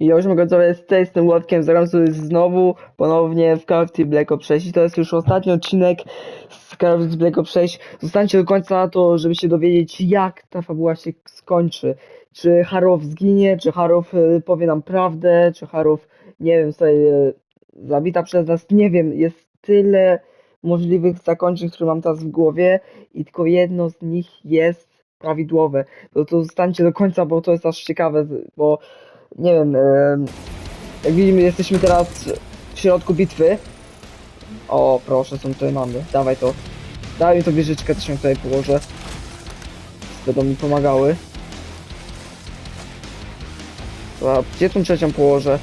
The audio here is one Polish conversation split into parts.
I już mogę sobie z tej z tym sobie znowu ponownie w Call of Duty Black Ops 6 i to jest już ostatni odcinek z Call of Duty Black Ops 6. Zostańcie do końca na to, żeby się dowiedzieć jak ta fabuła się skończy. Czy Harow zginie, czy Harow y, powie nam prawdę, czy Harow, nie wiem, sobie y, zabita przez nas, nie wiem, jest tyle możliwych zakończeń, które mam teraz w głowie i tylko jedno z nich jest prawidłowe. To, to zostańcie do końca, bo to jest aż ciekawe, bo nie wiem, em, jak widzimy jesteśmy teraz w środku bitwy. O, proszę, są tutaj mamy. Dawaj to. Daj mi to wieżyczkę, też ją tutaj położę. Będą mi pomagały. A gdzie tą trzecią położę?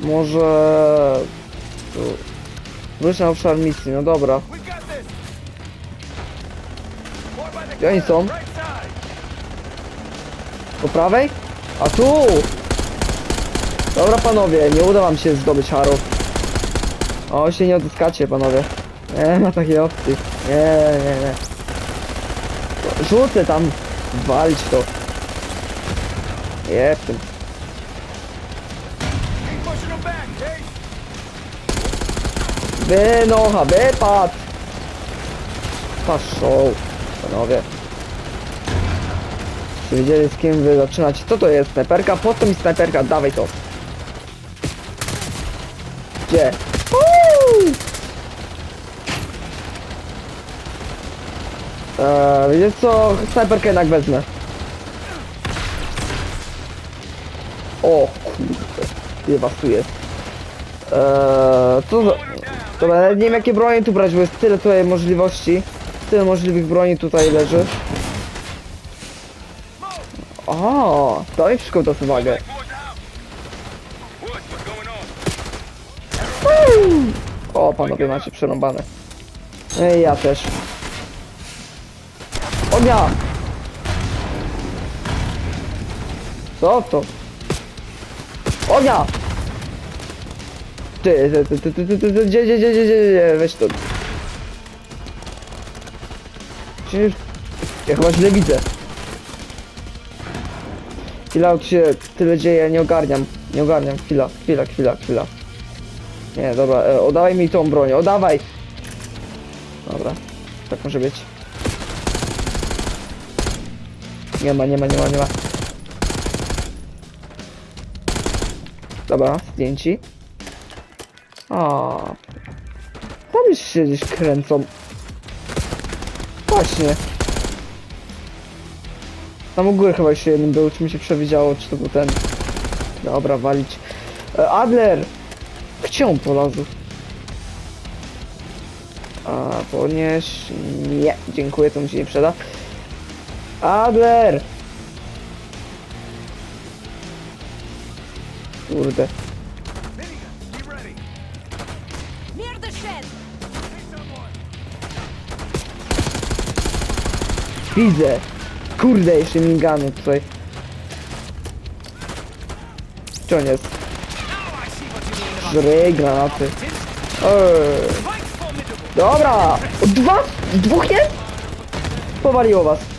Może... Tu. Wróć na obszar misji, no dobra. Gdzie oni są? Po prawej? A tu! Dobra panowie, nie uda wam się zdobyć Harów. O, się nie odzyskacie panowie. Nie ma takiej opcji. Nie, nie, nie. Rzucę tam. Walić to. Jeb tym. Wynocha, wypad! Paszą, panowie. Czy wiedzieli z kim wy zaczynacie? Co to jest? Snajperka? Po co mi snajperka? Dawaj to. Gdzie? Uuu! Eee, wiecie co? Snajperkę jednak wezmę. O kurde. Ile was tu jest? Eee, co. Dobra, nie wiem jakie bronie tu brać, bo jest tyle tutaj możliwości. Tyle możliwych broni tutaj leży. O, to mi wszystko to uwagę. O, panowie macie przerąbane. Ej, ja też. Ognia! Co to? Ognia! Ty, ty, ty, ty, ty, ty, ty, gdzie, gdzie, gdzie, gdzie, gdzie, gdzie, weź to. Przecież... Ja chyba źle widzę. Chwila, się tyle dzieje, ja nie ogarniam. Nie ogarniam, chwila, chwila, chwila, chwila. Nie, dobra, e, oddawaj mi tą broń, oddawaj! Dobra, tak może być. Nie ma, nie ma, nie ma, nie ma. Dobra, zdjęci. A, Tam już się gdzieś kręcą. Właśnie. Tam u góry chyba jeszcze jeden był, czy mi się przewidziało, czy to był ten. Dobra, walić. E, Adler! Gdzie on? A, ponieś... Nie, dziękuję, to mi się nie przeda. Adler! Kurde. Near the shed. Widzę! Kurde, jeszcze migany tutaj. Gdzie on jest? Żryj, granaty. Eee. Dobra! Dwa? Dwóch jest? Powaliło was.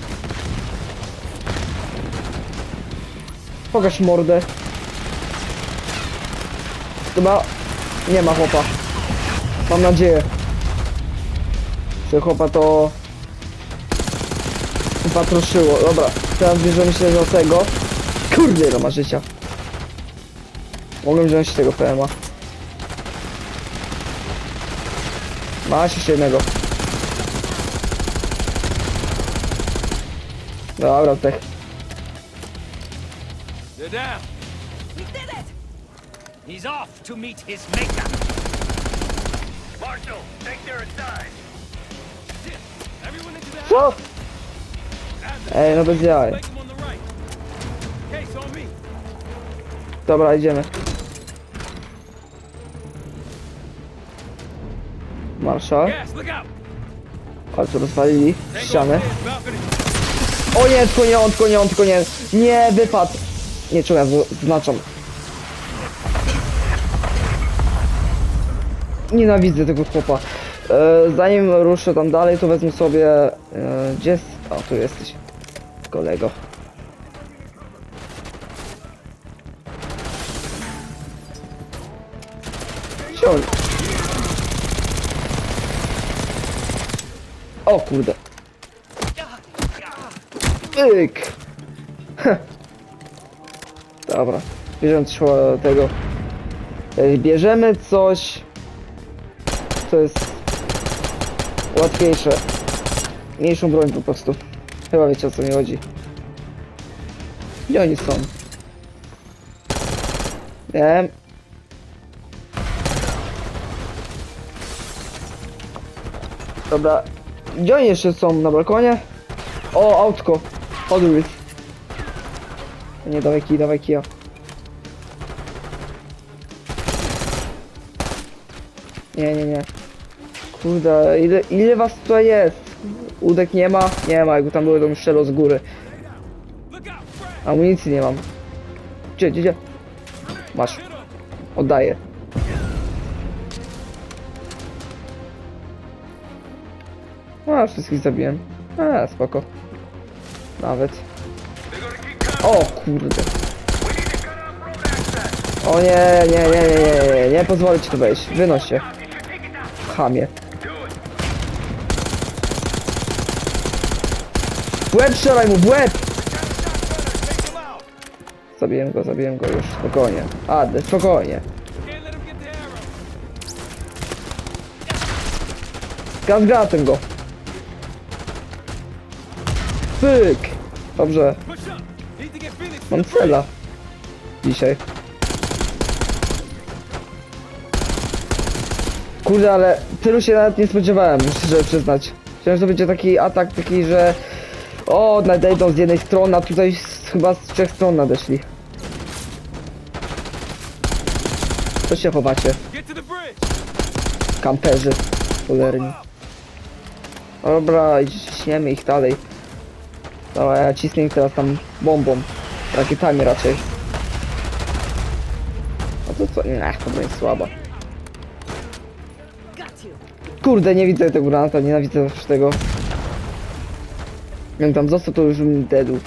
Pokaż mordę. Chyba nie ma chłopa. Mam nadzieję. Że chłopa to patroszyło. Dobra, teraz bierzemy się do tego. Kurde, no ma życia. Mogłem wziąć tego PMA. Masz jeszcze jednego. Dobra, tak. They're down. We did it! He's off to meet his maker. Marshal, take their aside. Everyone into the Co? Ej, no bez jaj. Make them on the right. Case on me. Dobra, idziemy. Marszal. Gas, look out. Ale co rozwalili? Tango Ścianę. balcony. O nie, tylko nie on, tylko nie on, tylko nie. Nie, wypadł. Nie, czemu ja z-. Nienawidzę tego chłopa. E, zanim ruszę tam dalej, to wezmę sobie... E, gdzie jest... O, tu jesteś. Kolego. O, o kurde. Pyk. Dobra, bierzemy e, tego. Bierzemy coś, co jest łatwiejsze. Mniejszą broń po prostu. Chyba wiecie o co mi chodzi. Gdzie oni są? Wiem. Dobra. Gdzie oni jeszcze są? Na balkonie? O, autko. Odwróć. Nie, dawaj kij, dawaj kija. Nie, nie, nie. Kurde, ile, ile was tutaj jest? Udek nie ma? Nie ma, jakby tam były, to bym strzelał z góry. Amunicji nie mam. Gdzie, gdzie, gdzie? Masz. Oddaję. A, wszystkich zabiłem. A, spoko. Nawet. O kurde. O nie, nie, nie, nie, nie, nie, nie pozwolę ci tu wejść. Wynoś się. Chamie. W łeb mu, w łeb! Zabiłem go, zabiłem go już, spokojnie. Ady, spokojnie. Gaz gratem go. Pyk! Dobrze, Mam cela. Dzisiaj. Kurde, ale tylu się nawet nie spodziewałem, muszę przyznać. Myślałem, że to będzie taki atak taki, że... O, nadejdą z jednej strony, a tutaj z, chyba z trzech stron nadeszli. Co się chowacie? Kamperzy. Cholerni. Dobra, ciśniemy ich dalej. Dobra, ja cisnę ich teraz tam bombą. Rakietami raczej. A to co? Nie, to będzie słaba. Kurde, nie widzę tego granata, nienawidzę już tego. Jak tam został, to już bym deadł.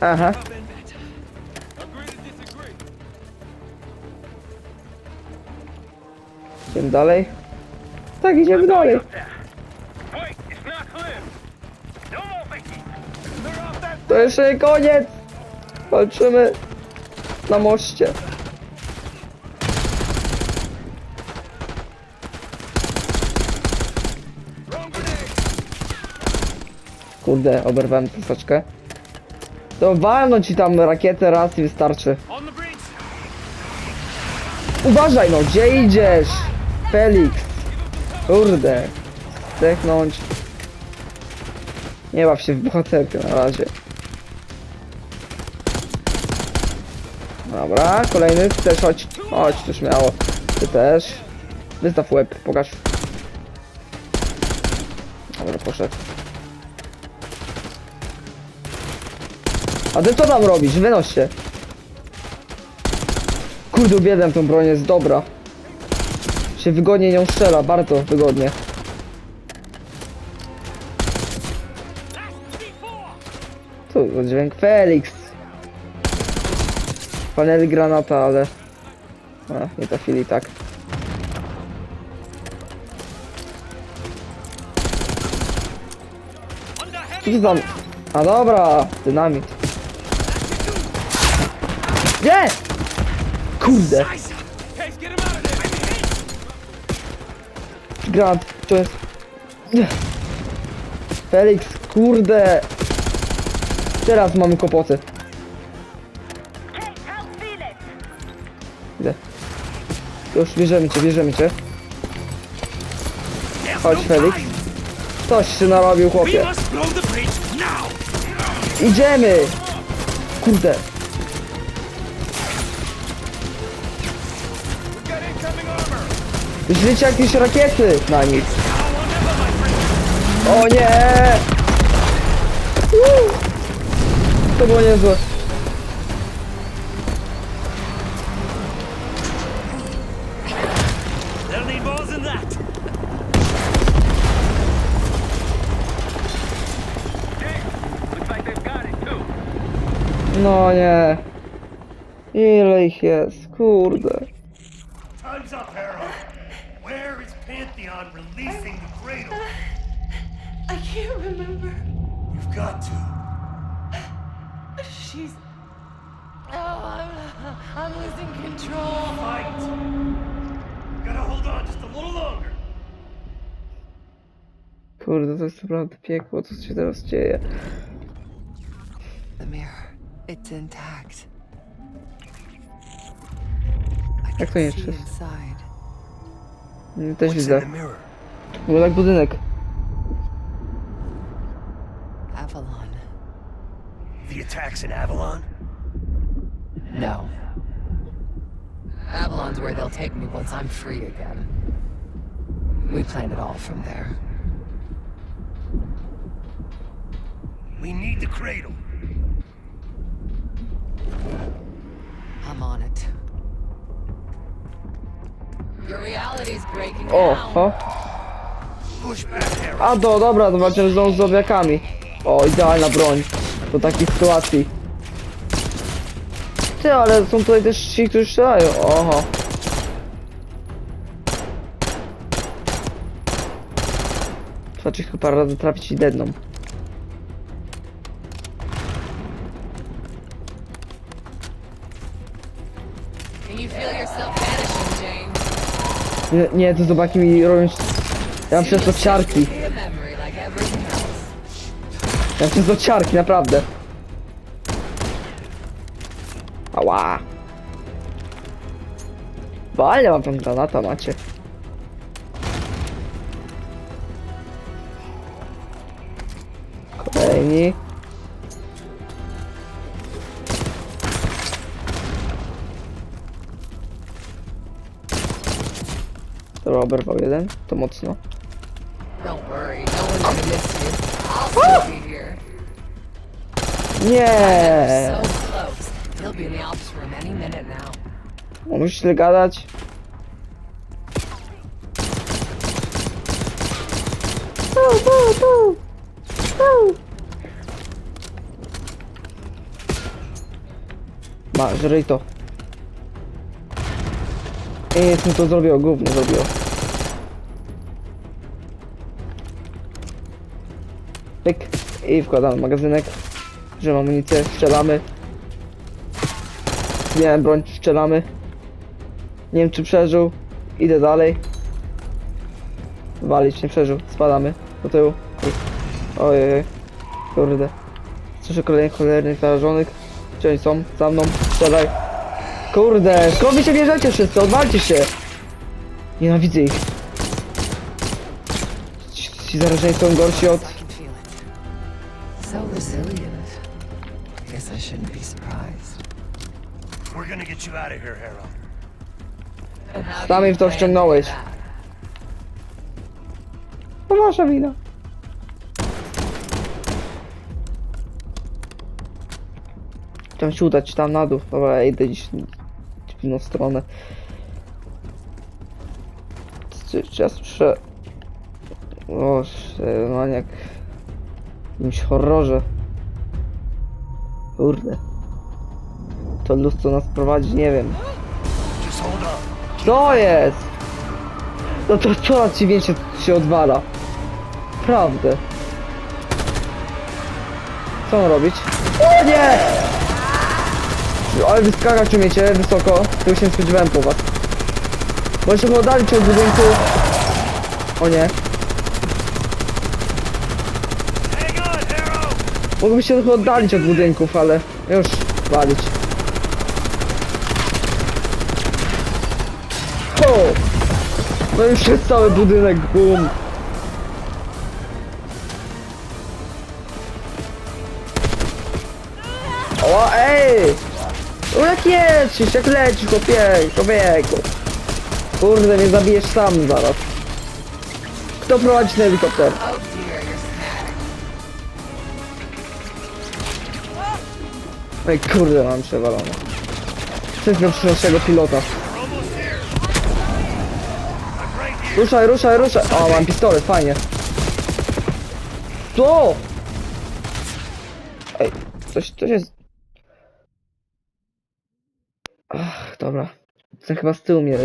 Aha. Idziemy dalej. Tak, idziemy dalej. To jeszcze nie koniec! Walczymy na moście. Kurde, oberwałem troszeczkę. To walnąć ci tam rakietę raz i wystarczy. Uważaj no, gdzie idziesz? Felix. Kurde. Zdechnąć. Nie baw się w bohaterkę na razie. Dobra, kolejny też chodź. Chodź, tu śmiało. Ty też. Wystaw łeb, pokaż. Dobra, poszedł. A ty co tam robisz? Wynoś się. Kurde, uwielbiam tą broń, jest dobra. Się wygodnie nią strzela, bardzo wygodnie. Tu, to dźwięk Felix. Panel granata, ale... A, nie trafili tak. Tam? A dobra, dynamit. Nie! Kurde, granat, to jest... Felix, kurde! Teraz mamy kłopoty. Już bierzemy cię, bierzemy cię. Chodź Felix. Coś się narobił chłopie. Idziemy! Kurde. Wyślijcie jakieś rakiety na friend! O nie! To było niezłe. No nie. Ile ich jest? Kurde. Time's up, Harold. Where is Pantheon releasing the cradle? I can't remember. You've got to. She's. Oh, I'm, I'm losing control. Fight. Gotta hold on just a little longer. Kurde, to jest naprawdę piekło, co się teraz dzieje. The mirror. It's intact. I Jak to can nie see jest? inside. Mm, Też What's in widzę. the mirror? Był jak budynek. Avalon. The attacks in Avalon? No. Avalon's where they'll take me once I'm free again. We planned it all from there. We need the cradle. I'm on it. Your reality's breaking O, down. o. Push back, Harold. A do, dobra, to walczymy znowu z zombiakami. O, idealna broń. Do takich sytuacji. Ty, ale są tutaj też ci, którzy strzelają. Oho. Trzeba ci chyba razy trafić i Nie, to zobaki mi robią... Ja przez to ciarki. Ja przez to ciarki, naprawdę. Ała. Bo mam tam granata macie. Ops room any minute now. O, Musisz tyle gadać. Ma, żryj to. Nic mi to zrobiło, gówno zrobiło. Pyk. I wkładamy magazynek. Że amunicję, strzelamy. Zmieniałem broń, strzelamy. Nie wiem czy przeżył. Idę dalej. Walić, nie przeżył. Spadamy do tyłu. Ojej. Kurde. Słyszę kolejnych cholernych zarażonych. Gdzie oni są? Za mną. Strzelaj. Kurde, skąd wy się bierzecie wszyscy? Odwalcie się! Nienawidzę ich. Ci zarażeni są gorsi od... im w to wciągnąłeś. To wasza wina. Chciałem się udać tam na dół. Dobra, ja idę gdzieś w inną stronę. Czy, czy. O, normalnie jak... W jakimś horrorze. Kurde. To lustro nas prowadzi, nie wiem. Co jest? No to coraz ci więcej się odwala. Prawdę. Co mam robić? O nie! Ale wyskakać umiecie wysoko. Tego się spodziewałem po was. Bo się oddalić od budynku. O nie. Mogłoby się trochę oddalić od budynków, ale już walić. O! No już jest cały budynek, boom. O, ej! O, jak lecisz, jak lecisz, chłopie, człowieku. Kurde, mnie zabijesz sam zaraz. Kto prowadzi ten helikopter? Ej, kurde, mam przewalone. Wszystko przy naszego pilota. Ruszaj, ruszaj, ruszaj. O, mam pistolet, fajnie. Co? Ej, coś, coś jest... Ach, dobra. Ten chyba z tyłu mnie...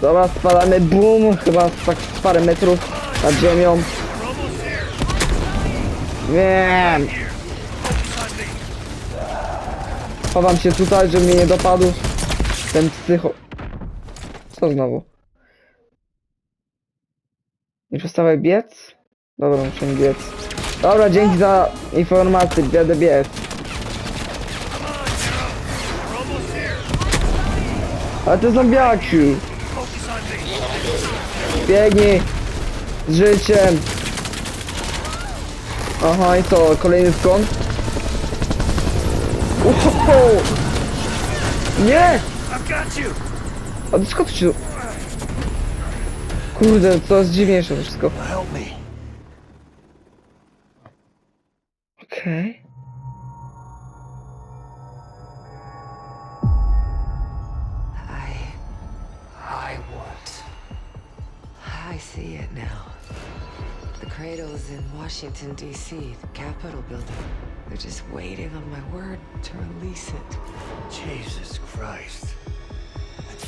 Dobra, spadamy, bum, chyba z tak z parę metrów nad ziemią. Wiem. Chowam się tutaj, żeby mnie nie dopadł. Ten psycho... Co znowu? Nie przestawaj biec? Dobra, muszę biec. Dobra, dzięki za informację, będę biec. Ale te zombiaki! Biegnij! Z życiem! Aha, i co? Kolejny zgon? Uhoho! Nie! I've got you! A skąd to się... Kurde, coraz dziwniejsze to wszystko. Help me. Okej. I. I what? I see it now. The cradle is in Washington, D.C., the Capitol building. They're just waiting on my word to release it. Jesus Christ.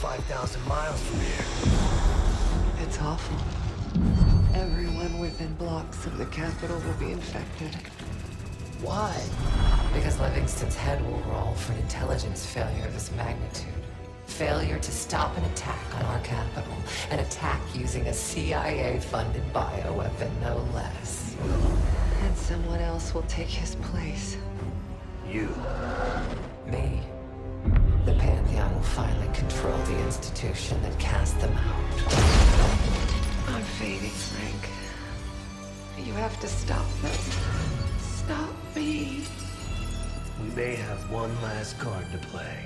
That's 5,000 miles from here. It's awful. Everyone within blocks of the Capitol will be infected. Why? Because Livingston's head will roll for an intelligence failure of this magnitude. Failure to stop an attack on our capital. An attack using a CIA-funded bioweapon, no less. And someone else will take his place. You. Me. The Pantheon will finally control the institution that cast them out. I'm fading, Frank. You have to stop this. Stop me. We may have one last card to play.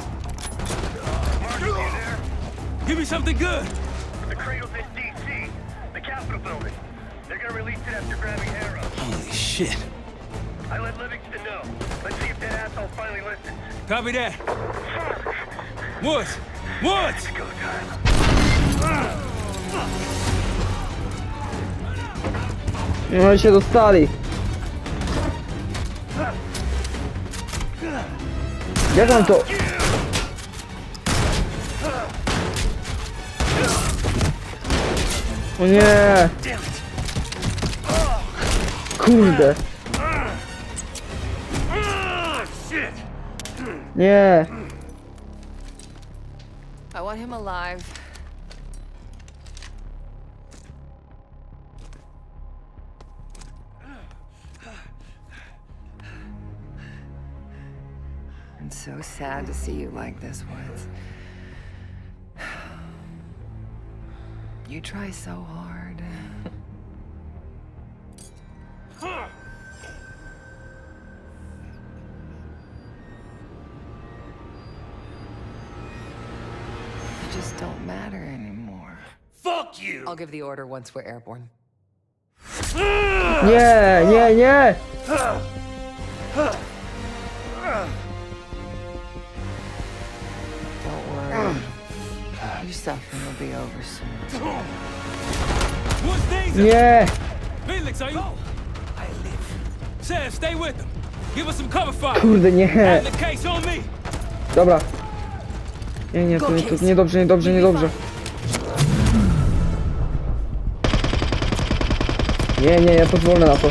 Mark, you there? Give me something good. The cradle's in D.C. The Capitol building. They're gonna release it after grabbing Arrow. Holy shit. I let Livingston know. Let's see if that asshole finally listens. Copy that. Woods! Woods! Go time. No i się dostali. Jak mam to? O nie! Kurde! Nie! I want him alive. I'm so sad to see you like this, Woods. You try so hard. I'll give the order once we're airborne. Yeah, yeah, yeah. Don't worry. Your suffering will be over soon. Woods danger! Nie! Felix, are you? I live. Sheriff, stay with them. Give us some cover fire. Kurde, nie! Have the case on me. Dobra. Nie, nie, to, to niedobrze, niedobrze, niedobrze. Nie, nie, ja pozwolę na to.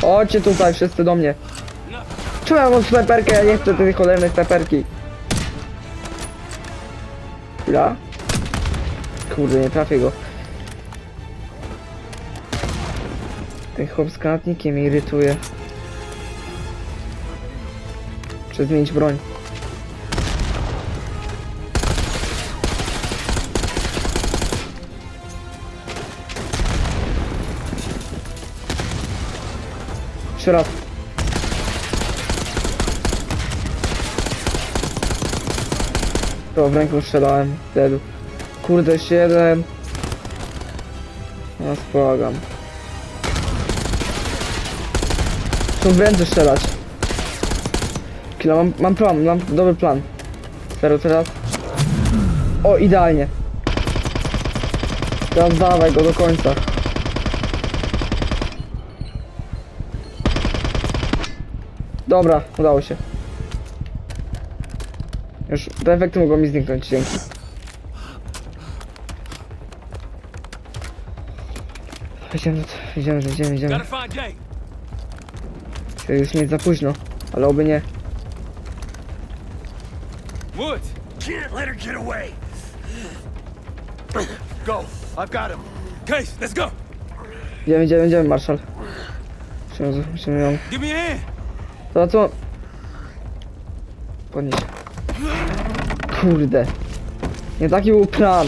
Chodźcie tutaj wszyscy do mnie. Czemu ja mam snajperkę? Ja nie chcę tej cholernej snajperki. Chwila. Kurde, nie trafię go. Ten chłop z granatnikiem mnie irytuje. Muszę zmienić broń. Jeszcze raz. To w ręką strzelałem wtedy. Kurde, jeszcze jeden. No spłagam. Tu będzie strzelać. Kilo, mam, mam plan, mam dobry plan. Serio teraz? O, idealnie. Teraz dawaj go do końca. Dobra, udało się. Już te efekty mogą mi zniknąć, dzięki. Idziemy, idziemy, idziemy, idziemy. To już nie za późno, ale oby nie. Woods. Can't let her get away. Go. I've got him. Case, let's go. Idziemy, idziemy, idziemy, Marszal. Musimy, musimy ją... Give me a hand. To co? Podnieś. Kurde. Nie taki był plan.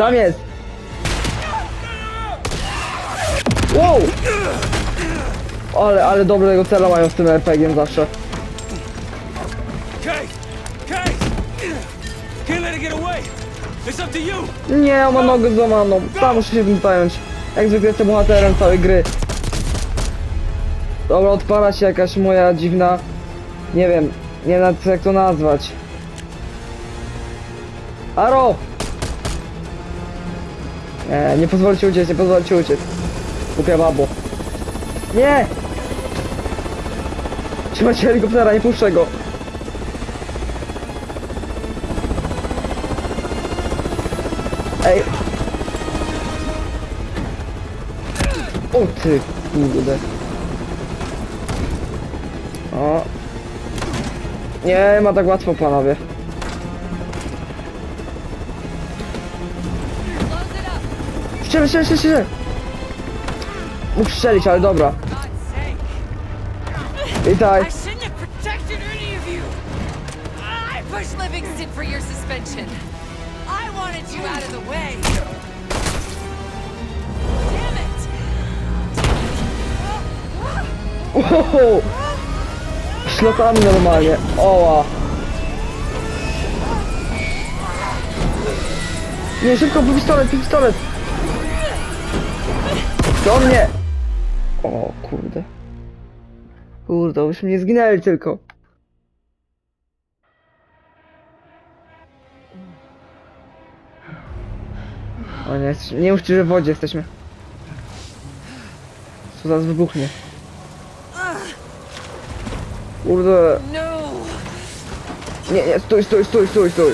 Tam jest! Wow! Ale, ale dobrego cela mają z tym RPG-iem zawsze. Case. Case. Can't let her get away. Nie, ma nogę złamaną. Sam muszę się tym zająć. Jak zwykle jestem bohaterem całej gry. Dobra, odpala się jakaś moja dziwna... Nie wiem, nie wiem nawet jak to nazwać. Aro! Nie, nie pozwólcie uciec, nie pozwólcie uciec. Głupia babo. Nie! Trzymajcie helikoptera, nie puszczę go. O ty kurde. O. Nie ma tak łatwo panowie. Strzel, strzel, strzel, strzel! Mógł strzelić, ale dobra. I. I pushed Livingston for your suspension. I wanted you out of the way. Ohoho! Szlotami normalnie. Oła. Nie, szybko, pistolet, pistolet! Do mnie! O kurde. Kurde, byśmy nie zginęli tylko. O nie, nie mówcie, że w wodzie jesteśmy. Co zaraz wybuchnie. Kurde. No. Nie, nie, stój, stój, stój, stój, stój.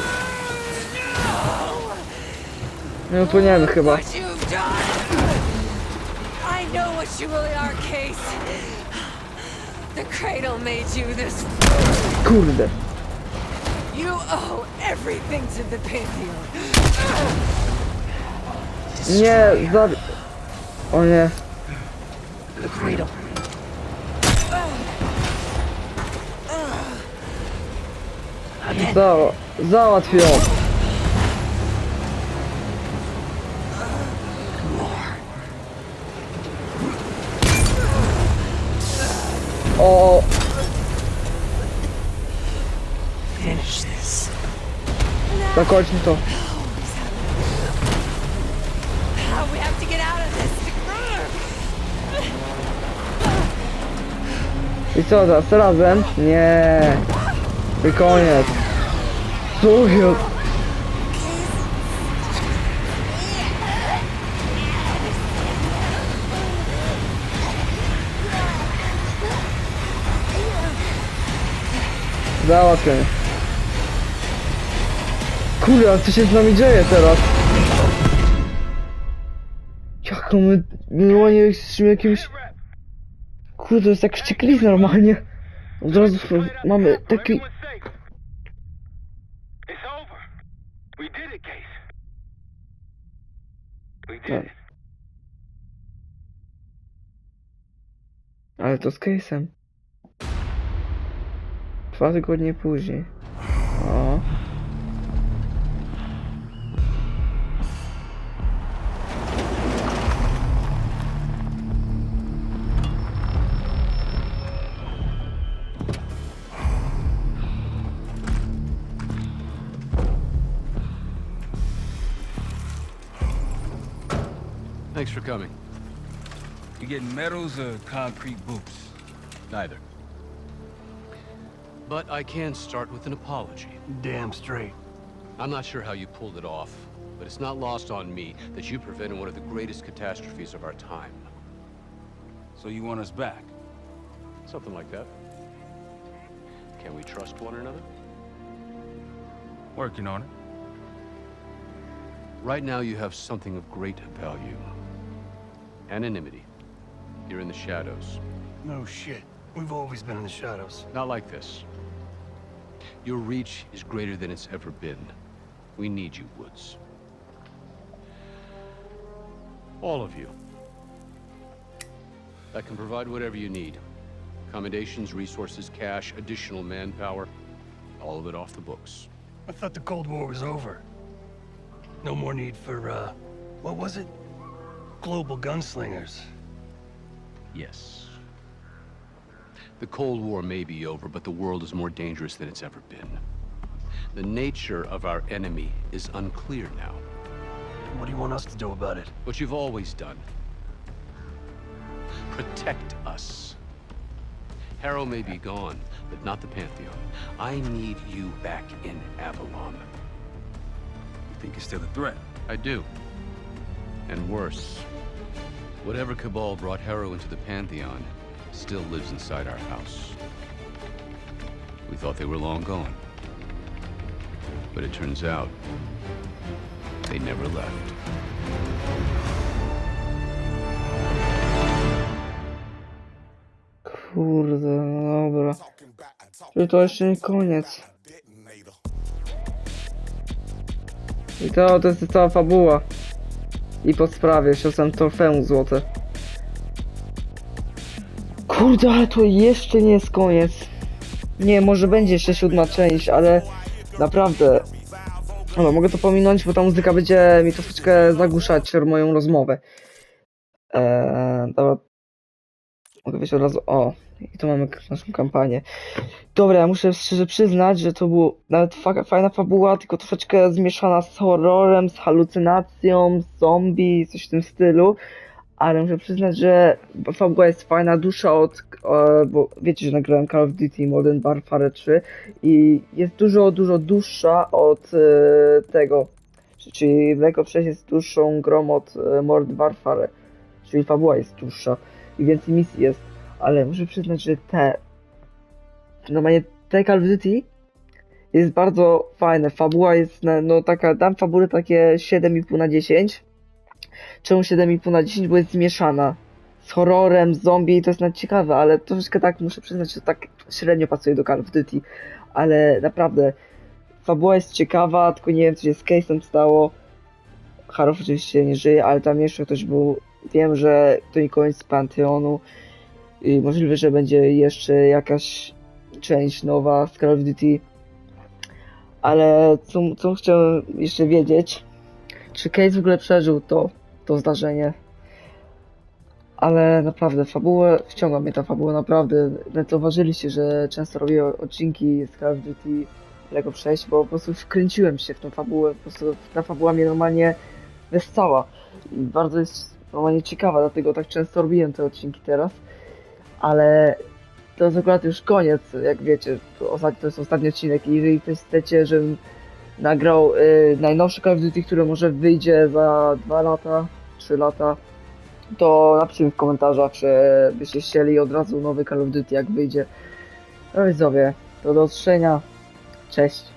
Nie utoniemy chyba. Kurde. Nie, zabi... O nie. The cradle. Za, załatw. O, zakończmy to. I co teraz, razem? Nie. I koniec. Słuchaj. Załatwię. Kurde, a co się z nami dzieje teraz? Jak no my, my nie jesteśmy jakimś... Kurde, to jest jak wściekli normalnie. Od razu mamy taki... Tak. Ale to z case'em. Dwa tygodnie później. O. Thanks for coming. You getting medals or concrete boots? Neither. But I can start with an apology. Damn straight. I'm not sure how you pulled it off, but it's not lost on me that you prevented one of the greatest catastrophes of our time. So you want us back? Something like that. Can we trust one another? Working on it. Right now, you have something of great value anonymity. You're in the shadows. No shit. We've always been in the shadows. Not like this. Your reach is greater than it's ever been. We need you, Woods. All of you. I can provide whatever you need. Accommodations, resources, cash, additional manpower. All of it off the books. I thought the Cold War was over. No more need for, uh, what was it? Global gunslingers. Yes. The Cold War may be over, but the world is more dangerous than it's ever been. The nature of our enemy is unclear now. What do you want us to do about it? What you've always done. Protect us. Harrow may be gone, but not the Pantheon. I need you back in Avalon. You think it's still a threat? I do. And worse. Whatever Cabal brought Harrow into the Pantheon still lives inside our house. We thought they were long gone. But it turns out, they never left. Kurde, dobra. Czyli to jeszcze nie koniec. I to, to jest cała fabuła. I po sprawie, siostrzem trofeum złote. Kurde, ale to jeszcze nie jest koniec. Nie, może będzie jeszcze siódma część, ale naprawdę. No, mogę to pominąć, bo ta muzyka będzie mi troszeczkę zagłuszać moją rozmowę. Eee, dobra. Mogę wejść od razu. O, i tu mamy naszą kampanię. Dobra, ja muszę szczerze przyznać, że to było nawet fa fajna fabuła, tylko troszeczkę zmieszana z horrorem, z halucynacją, z zombie, coś w tym stylu. Ale muszę przyznać, że fabuła jest fajna, dusza od. Bo wiecie, że nagrałem Call of Duty Modern Warfare 3 i jest dużo, dużo dłuższa od e, tego. Czyli Black Ops 6 jest dłuższą grą od e, Modern Warfare. Czyli fabuła jest dłuższa i więcej misji jest, ale muszę przyznać, że te normalnie te Call of Duty jest bardzo fajne, fabuła jest na, no taka, dam fabuły takie 7,5 na 10 czemu 7,5 na 10, bo jest zmieszana z horrorem, z zombie, to jest ciekawe, ale troszeczkę tak muszę przyznać, że tak średnio pasuje do Call of Duty, ale naprawdę fabuła jest ciekawa, tylko nie wiem co się z Case'em stało, Harow oczywiście nie żyje, ale tam jeszcze ktoś był. Wiem, że to nie koniec Pantheonu i możliwe, że będzie jeszcze jakaś część nowa z Call of Duty. Ale co, co chciałem jeszcze wiedzieć, czy Case w ogóle przeżył to, to zdarzenie. Ale naprawdę, fabułę, wciąga mnie ta fabuła, naprawdę. Zauważyliście, że często robię odcinki z Call of Duty Ops 6, bo po prostu wkręciłem się w tą fabułę, po prostu ta fabuła mnie normalnie wessała. I bardzo jest normalnie ciekawa, dlatego tak często robiłem te odcinki teraz. Ale to jest akurat już koniec, jak wiecie, to, jest ostatni odcinek i jeżeli chcecie, żebym nagrał y, najnowszy Call of Duty, który może wyjdzie za 2 lata, 3 lata, to napiszcie w komentarzach, że byście chcieli od razu nowy Call of Duty jak wyjdzie. No widzowie, to do usłyszenia. Cześć.